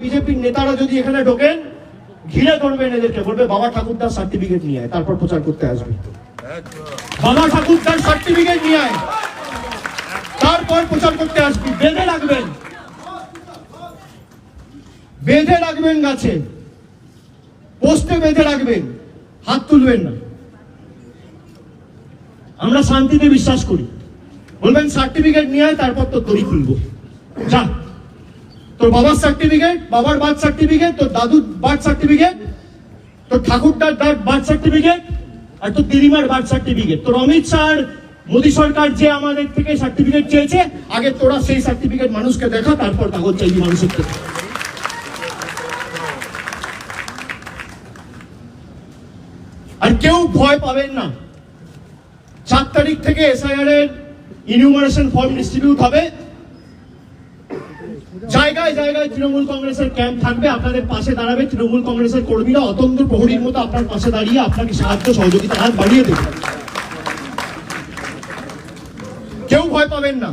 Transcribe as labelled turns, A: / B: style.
A: বিজেপির নেতারা যদি এখানে ঢোকেন, ঘিরে ধরবেন এদেরকে, বলবে বাবা ঠাকুরদার সার্টিফিকেট নিয়ে আয়, তারপর প্রচার করতে আসবে। বাবা ঠাকুরদার সার্টিফিকেট নিয়ে আয়, তারপর প্রচার করতে আসবি। বেঁধে রাখবেন। বেঁধে রাখবেন গাছে। পোস্টে বেঁধে রাখবেন। হাত তুলবেন না। আমরা শান্তিতে বিশ্বাস করি। বলবেন সার্টিফিকেট নিয়ে আয়, তারপর তো তরি খুলবো। যা। তোর বাবার সার্টিফিকেট বাবার বার্থ সার্টিফিকেট তোর দাদুর বার্থ সার্টিফিকেট তোর ঠাকুরদার বার্থ সার্টিফিকেট আর তোর দিদিমার বার্থ সার্টিফিকেট তোর অমিত শাহ মোদী সরকার যে আমাদের থেকে সার্টিফিকেট চেয়েছে, আগে তোরা সেই সার্টিফিকেট মানুষকে দেখা, তারপর কাগজ চাইবি মানুষের থেকে। আর কেউ ভয় পাবেন না। চার তারিখ থেকে এসআইআর এর ইনিউমারেশন ফর্ম ডিস্ট্রিবিউট হবে। জায়গায় জায়গায় তৃণমূল কংগ্রেসের ক্যাম্প থাকবে, আপনাদের পাশে দাঁড়াবে তৃণমূল কংগ্রেসের কর্মীরা। অতন্ত প্রহরীর মতো আপনার পাশে দাঁড়িয়ে আপনাকে সাহায্য সহযোগিতা হাত বাড়িয়ে দেবে। কেউ ভয় পাবেন না।